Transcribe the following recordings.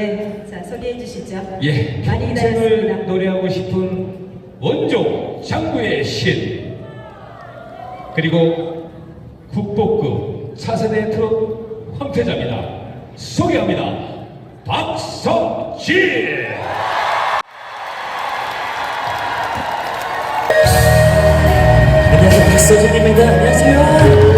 네, 자 소개해 주시죠. 예, 많이 평생을 기다렸습니다. 노래하고 싶은 원조 장구의 신 그리고 국보급 차세대 트롯 황태자입니다. 소개합니다. 박성진 안녕하세요 박서진입니다. 안녕하세요.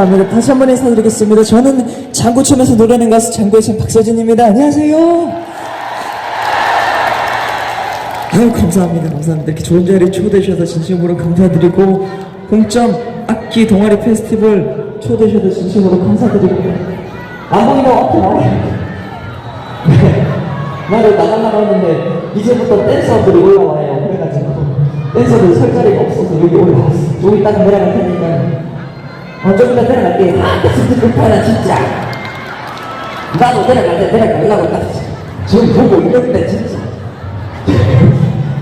감사합니다. 다시 한번 인사드리겠습니다. 저는 장구춤에서 노래하는 가수 장구의 신 박서진입니다. 안녕하세요. 아유 감사합니다. 감사합니다. 이렇게 좋은 자리에 초대해 주셔서 진심으로 감사드리고 공점 악기 동아리 페스티벌 초대해 주셔서 진심으로 감사드리고 안 보이면 어떻게? 네. 나를 나가려고 했는데 이제부터 댄서들이 올라와요. 그래가지고 댄서들 설 자리가 없어서 여기 올라왔어. 좀 이따가 내려갈 테니까 어, 좀 이따 내려갈게. 아, 진짜 급하다, 진짜. 나도 내려갈 때 내려가려고 딱 지금 보고 있는데, 진짜.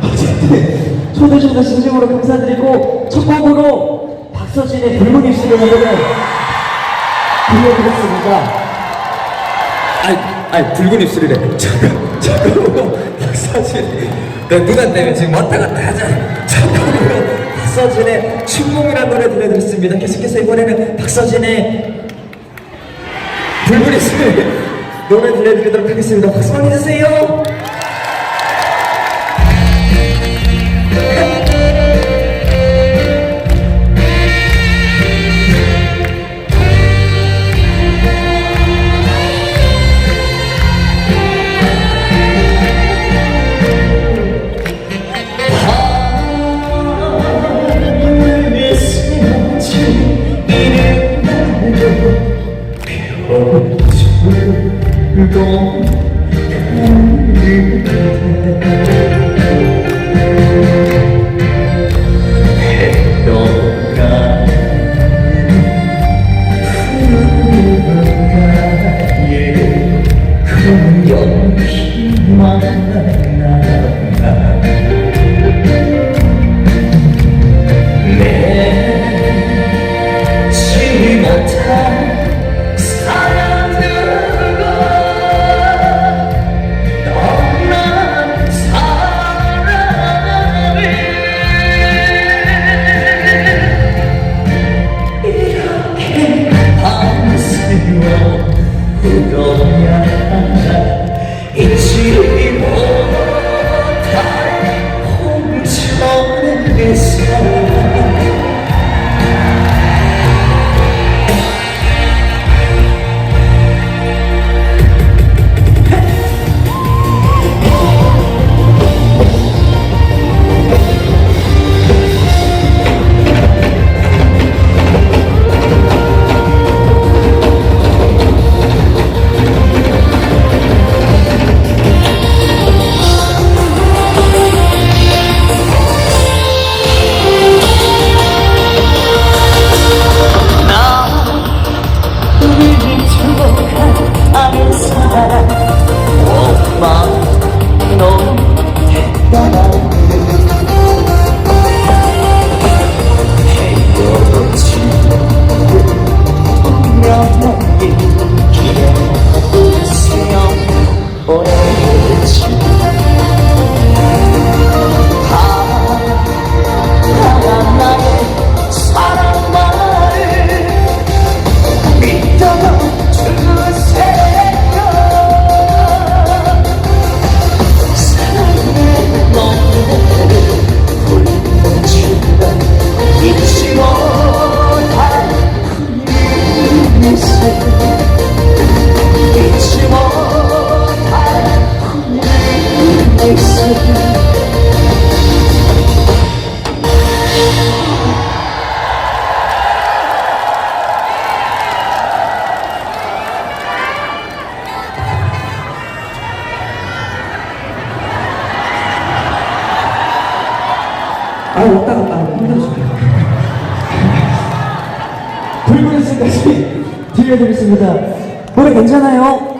어쨌든, 초대 주셔서 진심으로 감사드리고, 첫 곡으로 박서진의 붉은 입술의 노래를 들려드렸습니다. 아이, 아이 붉은 입술이래. 잠깐, 잠깐만. 박사진. 그 누가 때문에 지금 왔다 갔다 하잖아. 참고로 박서진의 춘몽이라는 노래 들려드렸습니다. 계속해서 이번에는 박서진의 입술 노래 들려드리도록 하겠습니다. 박수 많이 주세요. 울고 해 아, 왔다 갔다 하고 힘들어 죽겠네. 붉은 숲까지 들려드리겠습니다. 노래 괜찮아요?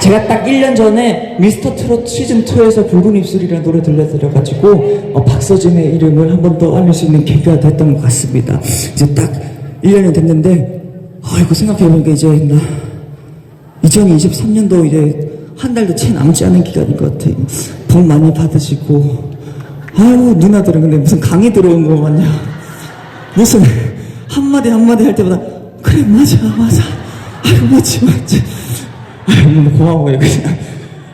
제가 딱 1년 전에 미스터 트롯 시즌2에서 붉은 입술이라는 노래 들려드려가지고 어, 박서진의 이름을 한 번 더 알릴 수 있는 계기가 됐던 것 같습니다. 이제 딱 1년이 됐는데, 아이고, 생각해보니까 이제 나 2023년도 이제 한 달도 채 남지 않은 기간인 것 같아. 복 많이 받으시고, 아유 누나들은 근데 무슨 강의 들어온 거 같냐. 무슨 한마디 한마디 할 때마다 그래 맞아 맞아. 아유 맞지 맞지. 아유 너무 고마워요 그냥.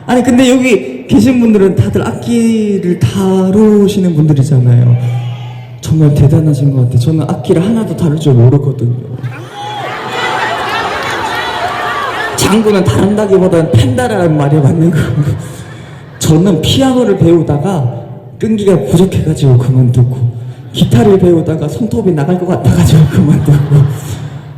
아니 근데 여기 계신 분들은 다들 악기를 다루시는 분들이잖아요. 정말 대단하신 것 같아요. 저는 악기를 하나도 다룰 줄 모르거든요. 장구는 다룬다기보다는 팬다라는 말이 맞는 거고 저는 피아노를 배우다가 끈기가 부족해가지고 그만두고 기타를 배우다가 손톱이 나갈 것 같아가지고 그만두고.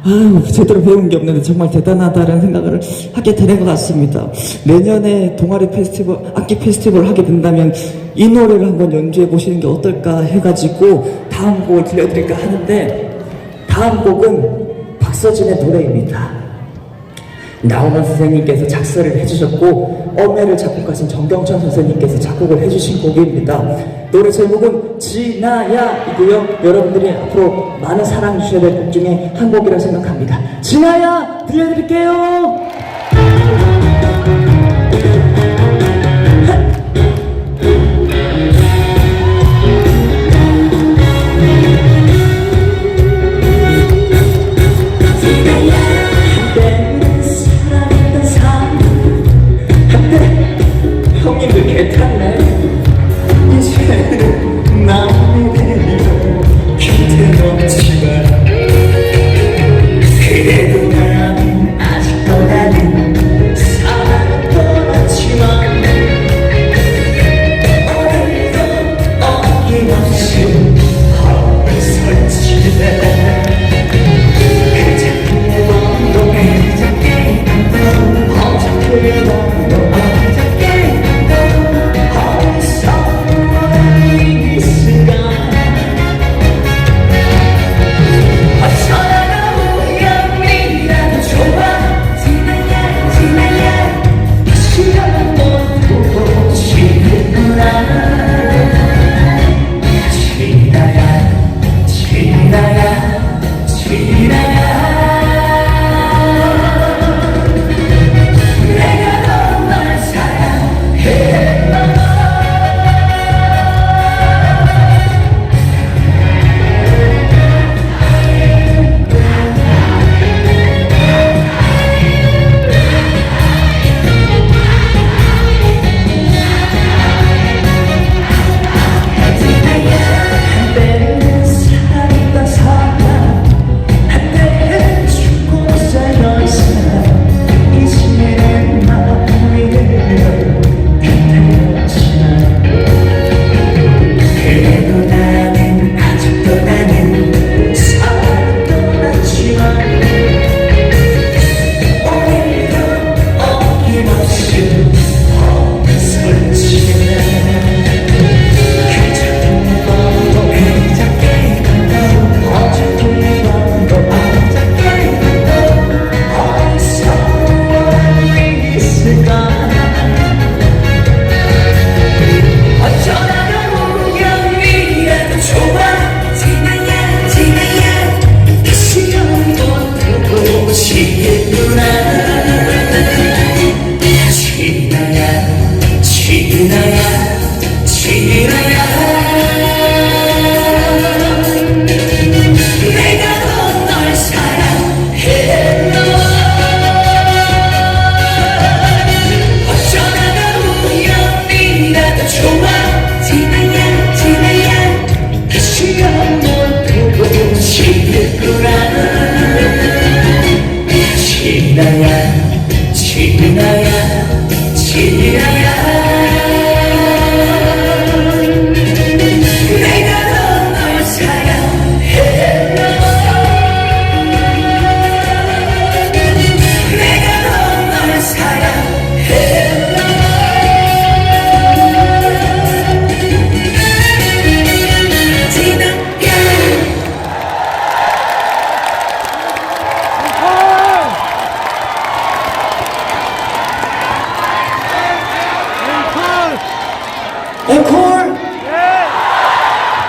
아유 제대로 배운 게 없는데 정말 대단하다는 생각을 하게 되는 것 같습니다. 내년에 동아리 페스티벌 악기 페스티벌 하게 된다면 이 노래를 한번 연주해 보시는 게 어떨까 해가지고 다음 곡을 들려드릴까 하는데 다음 곡은 박서진의 노래입니다 나훈아 선생님께서 작사를 해주셨고 엄매를 작곡하신 정경천 선생님께서 작곡을 해주신 곡입니다. 노래 제목은 지나야이고요. 여러분들이 앞으로 많은 사랑 주셔야 될 곡 중에 한 곡이라 생각합니다. 지나야 들려드릴게요.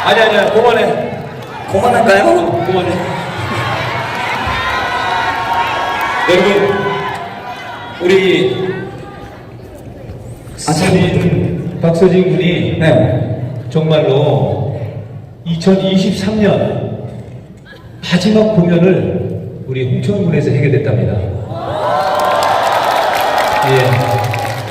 아니 아니야 그만해. 그만할까요? 그만해. 여러분 우리 박서진 박서진 군이 네. 정말로 2023년 마지막 공연을 우리 홍천 군에서 하게 됐답니다. 예,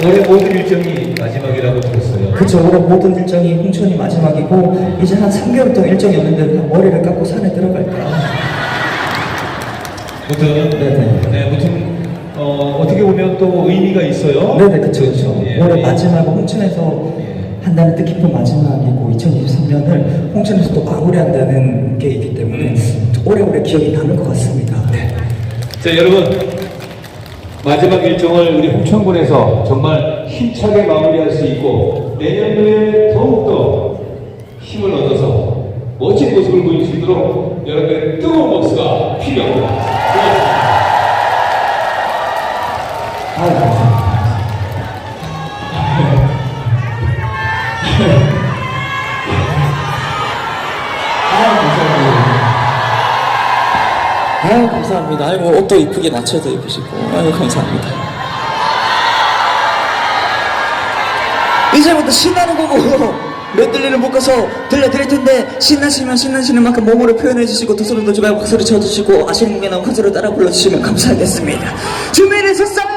올해 모든 일정이 마지막이라고 들었어요. 그쵸 올해 모든 일정이 홍천이 마지막이고 이제 한 3개월 동안 일정이 없는데 그냥 머리를 깎고 산에 들어갈까 무튼 네네. 네, 무튼 어, 어떻게 보면 또 의미가 있어요. 네네 그쵸 그쵸 예, 올해 우리- 마지막 홍천에서 예. 한다는 뜻깊은 마지막이고 2023년을 홍천에서 또 마무리한다는 게 있기 때문에 오래오래 기억이 남을 것 같습니다 자 여러분 마지막 일정을 우리 홍천군에서 정말 힘차게 마무리할 수 있고 내년도에 더욱더 힘을 얻어서 멋진 모습을 보일 수 있도록 여러분의 뜨거운 박수가 필요합니다. 고맙습니다. 아유 감사합니다. 아이고 옷도 이쁘게 맞춰서 입으시고. 아유 감사합니다. 이제부터 신나는 곡으로 몇 들리를 묶어서 들려드릴 텐데 신나시면 신나시는 만큼 몸으로 표현해 주시고 두 손을 놓지 말고 박수를 쳐주시고 아시는 곡에 나온 가수를 따라 불러주시면 감사하겠습니다? Let's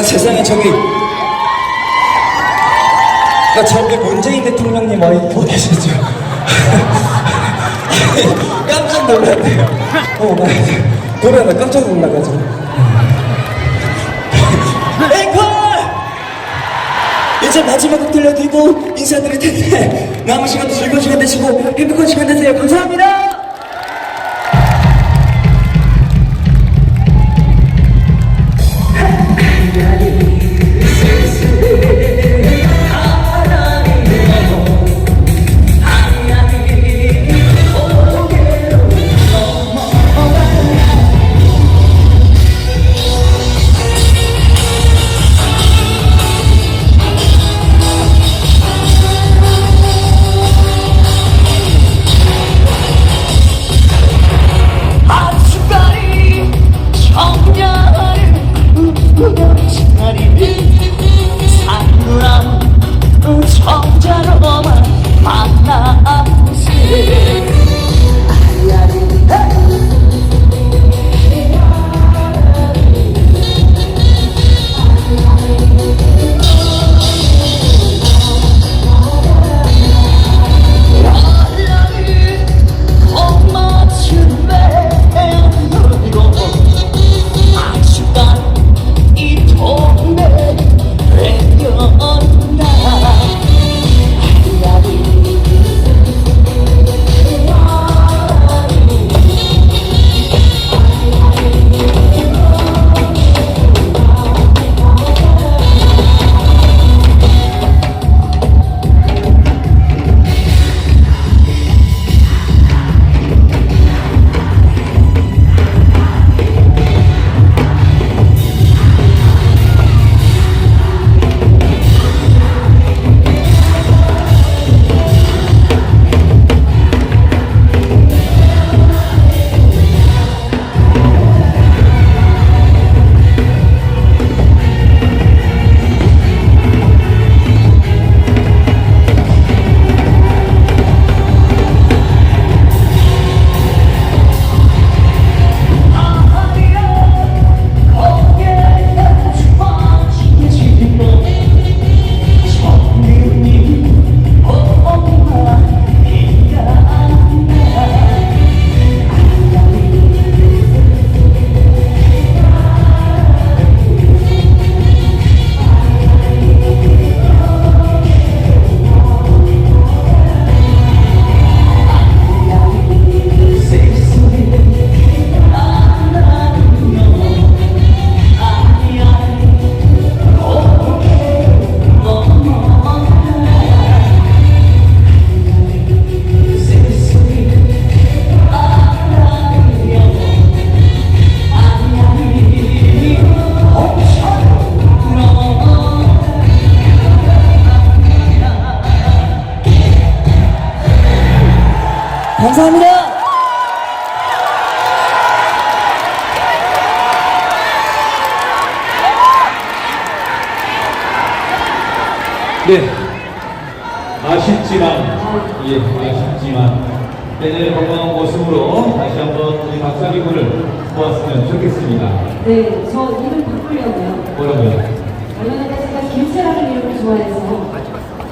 나 세상에 저기. 나 저기 문재인 대통령님 와이프 계시죠? 깜짝 놀랐네요. 어, 노래하다 깜짝 놀라가지고. 이제 마지막 곡 들려드리고 인사드릴 텐데 남은 시간도 즐거운 시간 되시고 행복한 시간 되세요. 감사합니다.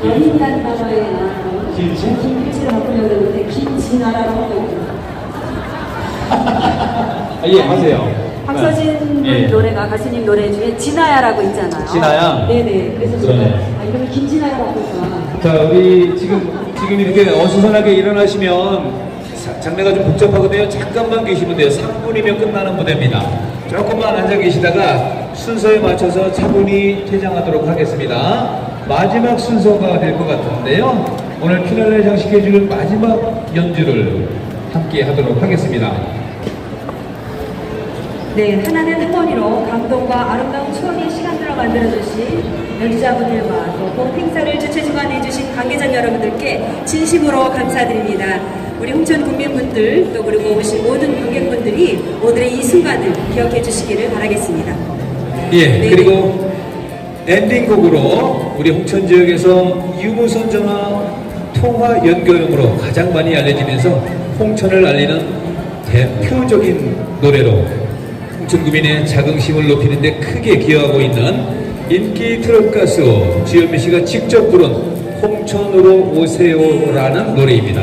연인이라는 단어에 김치? 김치를 바꾸려고 했는데 김진아라고 하고 있어요. 아, 예, 하세요. 박서진 분 예. 노래가 가수님 노래 중에 진아야라고 있잖아요. 진아야? 네네. 그래서 제가 그러네. 아, 이름을 김진아라고 바꿀까. 자, 우리 지금, 지금 이렇게 어수선하게 일어나시면 자- 장르가 좀 복잡하거든요. 잠깐만 계시면 돼요. 3분이면 끝나는 무대입니다. 조금만 앉아 계시다가 순서에 맞춰서 차분히 퇴장하도록 하겠습니다. 마지막 순서가 될 것 같은데요. 오늘 피날레 장식해줄 마지막 연주를 함께 하도록 하겠습니다. 네, 하나는 하모니로 감동과 아름다운 추억의 시간들을 만들어주신 연주자분들과 또본 행사를 주최 주관해주신 관계자 여러분들께 진심으로 감사드립니다. 우리 홍천 국민분들 또 그리고 오신 모든 관객분들이 오늘의 이 순간을 기억해 주시기를 바라겠습니다. 예, 네. 그리고 엔딩곡으로 우리 홍천 지역에서 유무선 전화 통화 연결용으로 가장 많이 알려지면서 홍천을 알리는 대표적인 노래로 홍천구민의 자긍심을 높이는 데 크게 기여하고 있는 인기 트롯 가수 주현미 씨가 직접 부른 홍천으로 오세요라는 노래입니다.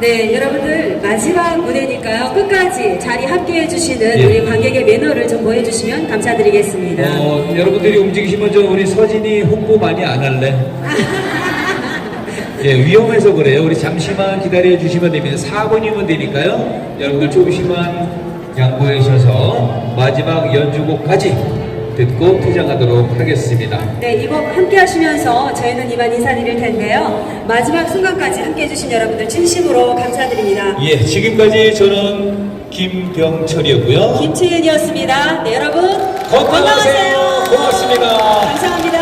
네, 여러분들 마지막 무대니까요. 끝까지 자리 함께 해 주시는 예. 우리 관객의 매너를 좀 보여주시면 감사드리겠습니다. 어, 여러분들이 움직이시면 저 우리 서진이 홍보 많이 안 할래? 예, 위험해서 그래요. 우리 잠시만 기다려 주시면 됩니다. 4분이면 되니까요. 여러분들 조금씩만 양보해 주셔서 마지막 연주곡까지 듣고 퇴장하도록 하겠습니다. 네, 이 곡 함께 하시면서 저희는 이만 인사드릴 텐데요. 마지막 순간까지 함께 해주신 여러분들 진심으로 감사드립니다. 예, 지금까지 저는 김병철이었고요. 김치은이었습니다. 네, 여러분. 건강하세요. 고맙습니다. 감사합니다.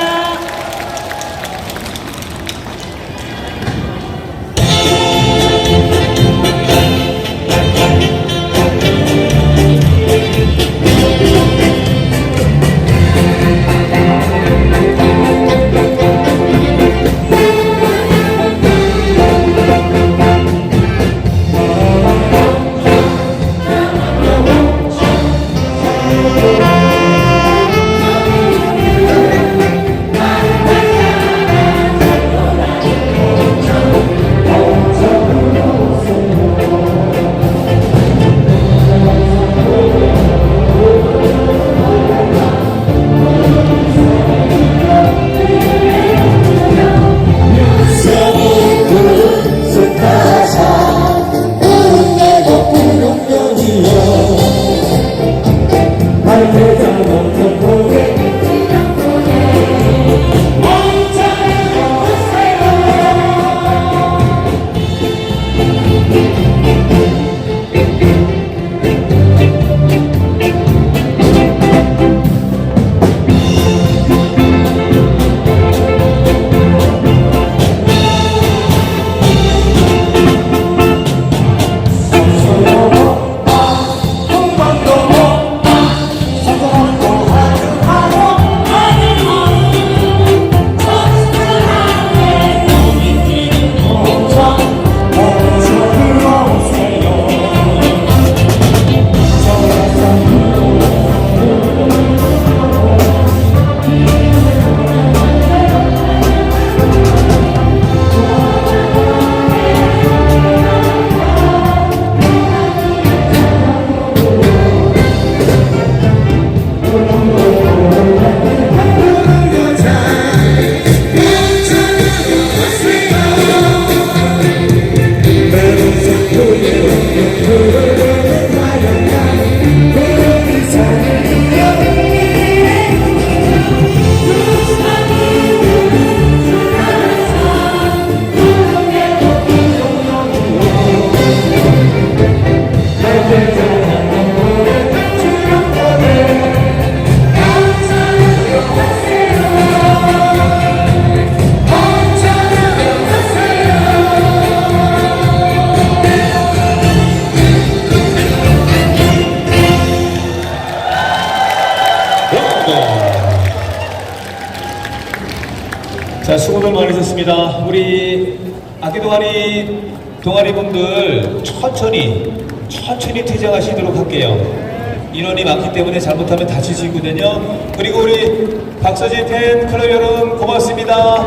때문에 잘못하면 있거든요. 그리고 우리 박서진 팬 클럽 여러분 고맙습니다.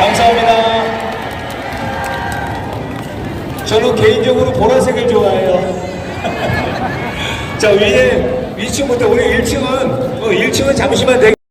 감사합니다. 저는 개인적으로 보라색을 좋아해요. 자, 위에 2층부터 우리 1층은 어, 1층은 잠시만 대기